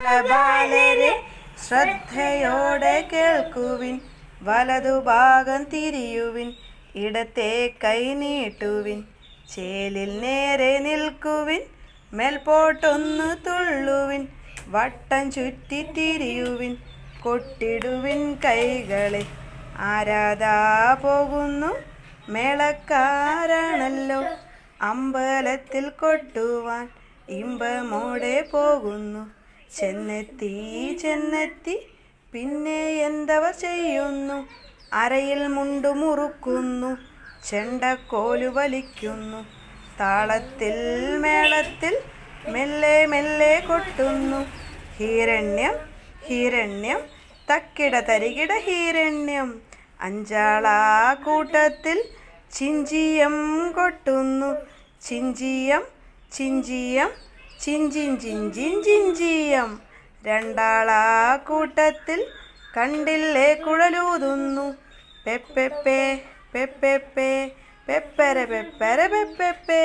ബാലരെ ശ്രദ്ധയോടെ കേൾക്കുവിൻ വലതുഭാഗം തിരിയുവിൻ ഇടത്തെ കൈ നീട്ടുവിൻ ചേലിൽ നേരെ നിൽക്കുവിൻ മേൽപോട്ടൊന്ന് തുള്ളുവിൻ വട്ടം ചുറ്റി തിരിയുവിൻ കൊട്ടിടുവിൻ കൈകളെ. ആരാധാ പോകുന്നു മേളക്കാരാണല്ലോ അമ്പലത്തിൽ കൊട്ടുവാൻ ഇമ്പമോടെ പോകുന്നു. ചെന്നെത്തി ചെന്നെത്തി. പിന്നെ എന്തവർ ചെയ്യുന്നു? അരയിൽ മുണ്ടു മുറുക്കുന്നു ചെണ്ടക്കോലു വലിക്കുന്നു. താളത്തിൽ മേളത്തിൽ മെല്ലെ മെല്ലെ കൊട്ടുന്നു. ഹിരണ്യം ഹിരണ്യം തക്കിട തരികിട ഹിരണ്യം. അഞ്ചാളാ കൂട്ടത്തിൽ ചിഞ്ചിയം കൊട്ടുന്നു. ചിഞ്ചിയം ചിഞ്ചിയം ചിഞ്ചിൻ ചിഞ്ചിൻ ചിഞ്ചിയം രണ്ടാളാ കൂട്ടത്തിൽ കണ്ടില്ലേ കുഴലൂതുന്നു. പെപ്പെപ്പേ പെപ്പെപ്പേ പെപ്പര പെപ്പര പെപ്പെപ്പേ